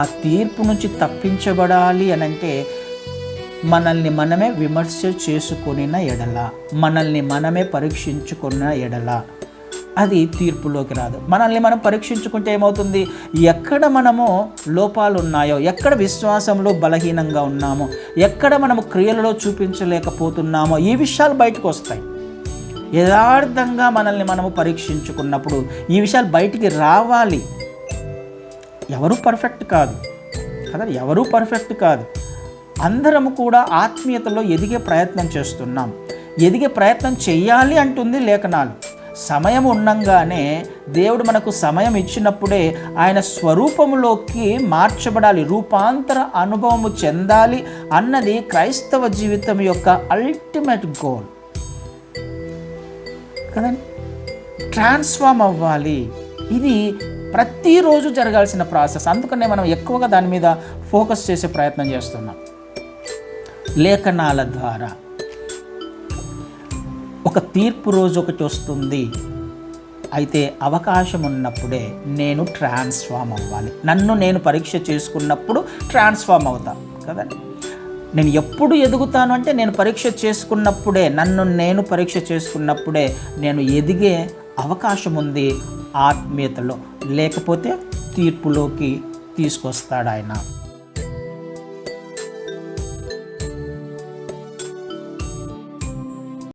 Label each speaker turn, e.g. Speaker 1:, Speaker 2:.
Speaker 1: ఆ తీర్పు నుంచి తప్పించబడాలి అని అంటే మనల్ని మనమే విమర్శ చేసుకునిన ఎడల మనల్ని మనమే పరీక్షించుకున్న ఎడల. అది తీర్పులోకి రాదు. మనల్ని మనం పరీక్షించుకుంటే ఏమవుతుంది? ఎక్కడ మనము లోపాలు ఉన్నాయో ఎక్కడ విశ్వాసంలో బలహీనంగా ఉన్నామో ఎక్కడ మనము క్రియలలో చూపించలేకపోతున్నామో ఈ విషయాలు బయటకు వస్తాయి. యథార్థంగా మనల్ని మనము పరీక్షించుకున్నప్పుడు ఈ విషయాలు బయటికి రావాలి. ఎవరు పర్ఫెక్ట్ కాదు. కదా ఎవరూ పర్ఫెక్ట్ కాదు. అందరము కూడా ఆత్మీయతలో ఎదిగే ప్రయత్నం చేస్తున్నాం. ఎదిగే ప్రయత్నం చేయాలి అంటుంది లేఖనాలు. సమయం ఉండంగానే దేవుడు మనకు సమయం ఇచ్చినప్పుడే ఆయన స్వరూపములోకి మార్చబడాలి రూపాంతర అనుభవము చెందాలి అన్నది క్రైస్తవ జీవితం యొక్క అల్టిమేట్ గోల్ కదండి? ట్రాన్స్ఫామ్ అవ్వాలి. ఇది ప్రతిరోజు జరగాల్సిన ప్రాసెస్. అందుకనే మనం ఎక్కువగా దాని మీద ఫోకస్ చేసే ప్రయత్నం చేస్తున్నాం. లేఖనాల ద్వారా. ఒక తీర్పు రోజు ఒకటి వస్తుంది. అయితే అవకాశం ఉన్నప్పుడే నేను ట్రాన్స్ఫామ్ అవ్వాలి. నన్ను నేను పరీక్ష చేసుకున్నప్పుడు ట్రాన్స్ఫామ్ అవుతా. కదండి నేను ఎప్పుడు ఎదుగుతాను అంటే నేను పరీక్ష చేసుకున్నప్పుడే నన్ను నేను పరీక్ష చేసుకున్నప్పుడే నేను ఎదిగే అవకాశం ఉంది ఆత్మీయతలో. లేకపోతే తీర్పులోకి తీసుకొస్తాడు ఆయన